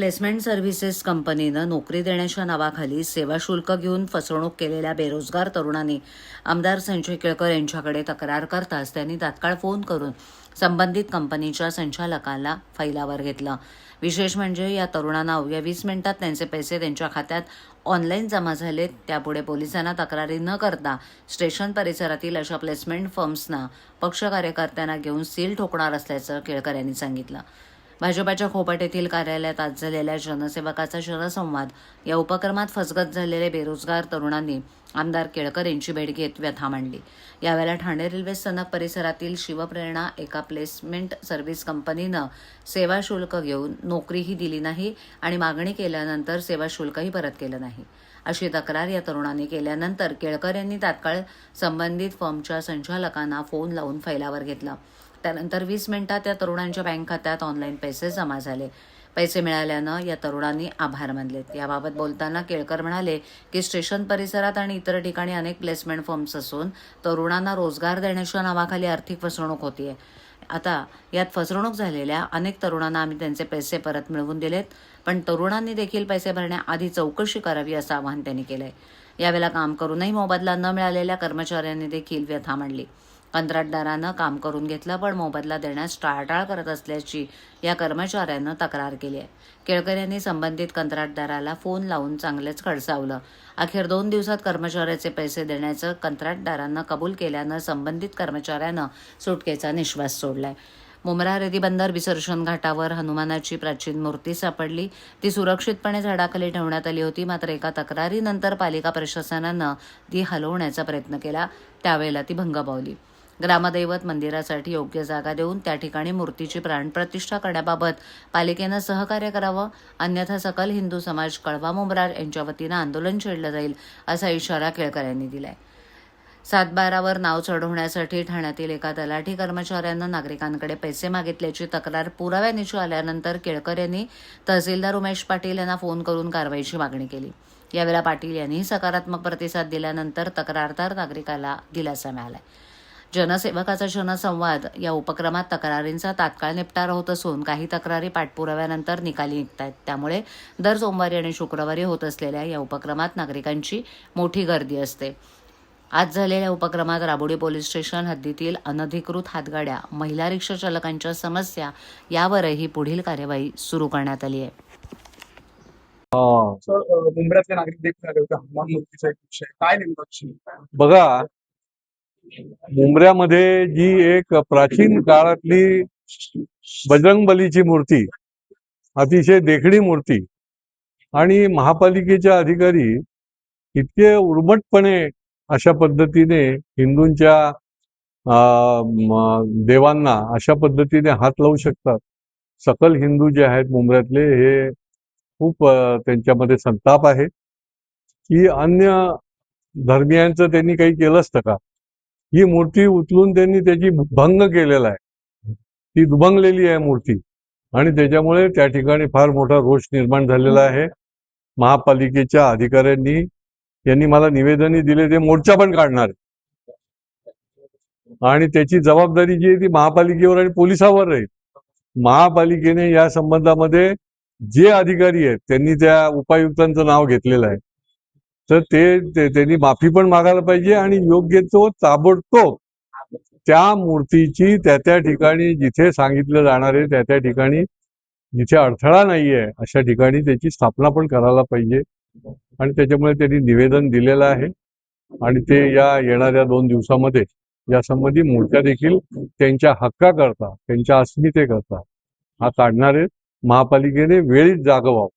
Placement services कंपनीनं नोकरी देण्याच्या नावाखाली सेवा शुल्क घेऊन फसवणूक केलेल्या बेरोजगार तरुणांनी आमदार संजय केळकर यांच्याकडे तक्रार करताच त्यांनी तात्काळ फोन करून संबंधित कंपनीच्या संचालकाला फैलावर घेतलं. विशेष म्हणजे या तरुणांना अवघ्या वीस मिनिटात त्यांचे पैसे त्यांच्या खात्यात ऑनलाईन जमा झालेत त्यापुढे पोलिसांना तक्रारी न करता स्टेशन परिसरातील अशा प्लेसमेंट फर्म्सना पक्ष कार्यकर्त्यांना घेऊन सील ठोकणार असल्याचं केळकर यांनी सांगितलं. भाजपाच्या खोपट येथील कार्यालयात आज झालेल्या जनसेवकाचा जनसंवाद या उपक्रमात फसगत झालेले बेरोजगार तरुणांनी आमदार केळकर यांची भेट घेत व्यथा मांडली. यावेळेला ठाणे रेल्वे स्थानक परिसरातील शिवप्रेरणा एका प्लेसमेंट सर्व्हिस कंपनीनं सेवा शुल्क घेऊन नोकरीही दिली नाही आणि मागणी केल्यानंतर सेवा शुल्कही परत केलं नाही. अशी तक्रार या तरुणांनी केल्यानंतर केळकर यांनी तात्काळ संबंधित फर्मच्या संचालकांना फोन लावून फैलावर घेतला. त्यानंतर वीस मिनिटात या तरुणांच्या बँक खात्यात ऑनलाईन पैसे जमा झाले. पैसे मिळाल्यानं या तरुणांनी आभार मानलेत. याबाबत बोलताना केळकर म्हणाले की स्टेशन परिसरात आणि इतर ठिकाणी अनेक प्लेसमेंट फॉर्म्स असून तरुणांना रोजगार देण्याच्या नावाखाली आर्थिक फसवणूक होतीये. आता यात फसवणूक झालेल्या अनेक तरुणांना आम्ही त्यांचे पैसे परत मिळवून दिलेत पण तरुणांनी देखील पैसे भरण्याआधी चौकशी करावी असं आवाहन त्यांनी केलंय. यावेळेला काम करूनही मोबदला न मिळालेल्या कर्मचाऱ्यांनी देखील व्यथा मांडली. कंत्राटदारानं काम करून घेतलं पण मोबदला देण्यास टाळाटाळ करत असल्याची या कर्मचाऱ्यानं तक्रार केली आहे. केळकर यांनी संबंधित कंत्राटदाराला फोन लावून चांगलेच खडसावलं अखेर दोन दिवसात कर्मचाऱ्याचे पैसे देण्याचं कंत्राटदारांना कबूल केल्यानं संबंधित कर्मचाऱ्यानं सुटकेचा निश्वास सोडलाय. मुंब्रा रेती बंदर विसर्जन घाटावर हनुमानाची प्राचीन मूर्ती सापडली. ती सुरक्षितपणे झाडाखाली ठेवण्यात आली होती. मात्र एका तक्रारीनंतर पालिका प्रशासनानं ती हलवण्याचा प्रयत्न केला. त्यावेळेला ती भंग पावली. ग्रामदैवत मंदिरासाठी योग्य जागा देऊन त्या ठिकाणी मूर्तीची प्राणप्रतिष्ठा करण्याबाबत पालिकेनं सहकार्य करावं. अन्यथा सकल हिंदू समाज कळवा मुंब्रार यांच्या वतीनं आंदोलन छेडलं जाईल असा इशारा केळकर यांनी दिलाय. सातबारावर नाव चढवण्यासाठी ठाण्यातील एका तलाठी कर्मचाऱ्यानं नागरिकांकडे पैसे मागितल्याची तक्रार पुराव्यानिशी आल्यानंतर केळकर यांनी तहसीलदार उमेश पाटील यांना फोन करून कारवाईची मागणी केली. यावेळेला पाटील यांनी सकारात्मक प्रतिसाद दिल्यानंतर तक्रारदार नागरिकाला दिलासा मिळालाय. जनसेवकाचा जनसंवाद या उपक्रमात तक्रारींचा तात्काळ निपटारा होत असून काही तक्रारी पाठपुराव्यानंतर निकाली निघत आहेत त्यामुळे दर सोमवारी आणि शुक्रवारी होत असलेल्या या उपक्रमात नागरिकांची मोठी गर्दी असते. आज झालेल्या उपक्रमात राबोडी पोलीस स्टेशन हद्दीतील अनधिकृत हातगाड्या महिला रिक्षा चालकांच्या समस्या यावरही पुढील कार्यवाही सुरू करण्यात आली आहे. हा. मुंबईतले नागरिक काय बघा मुंबऱ्यामध्ये जी एक प्राचीन काळातली बजरंगबलीची मूर्ती अतिशय देखणी मूर्ती आणि महापालिकेच्या अधिकारी इतके उर्मटपणे अशा पद्धतीने हिंदूंच्या देवांना अशा पद्धतीने हात लावू शकतात. सकल हिंदू जे आहेत मुंबऱ्यातले हे खूप त्यांच्यामध्ये संताप आहे. की अन्य धर्मियांचं त्यांनी काही केलं असतं का? ही मूर्ती उचलून त्यांनी त्याची भंग केलेला आहे. ती दुभंगलेली आहे मूर्ती. आणि त्याच्यामुळे त्या ठिकाणी फार मोठा रोष निर्माण झालेला आहे. महापालिकेच्या अधिकाऱ्यांनी यांनी मला निवेदनही दिले ते मोर्चा पण काढणार. आहे. आणि त्याची जबाबदारी जी आहे ती महापालिकेवर आणि पोलिसावर राहील. महापालिकेने या संबंधामध्ये जे अधिकारी आहेत त्यांनी त्या उपायुक्तांचं नाव घेतलेलं आहे. तर ते त्यांनी माफी पण मागायला पाहिजे आणि योग्य तो ताबडतोब त्या मूर्तीची त्या त्या ठिकाणी जिथे सांगितलं जाणार आहे त्या त्या ठिकाणी जिथे अडथळा नाहीये अशा ठिकाणी त्याची स्थापना पण करायला पाहिजे. आणि त्याच्यामुळे त्यांनी निवेदन दिलेलं आहे. आणि ते या येणाऱ्या दोन दिवसामध्ये यासंबंधी मूर्त्या देखील त्यांच्या हक्काकरता त्यांच्या अस्मितेकरता हा काढणारे महापालिकेने वेळीच जागवावं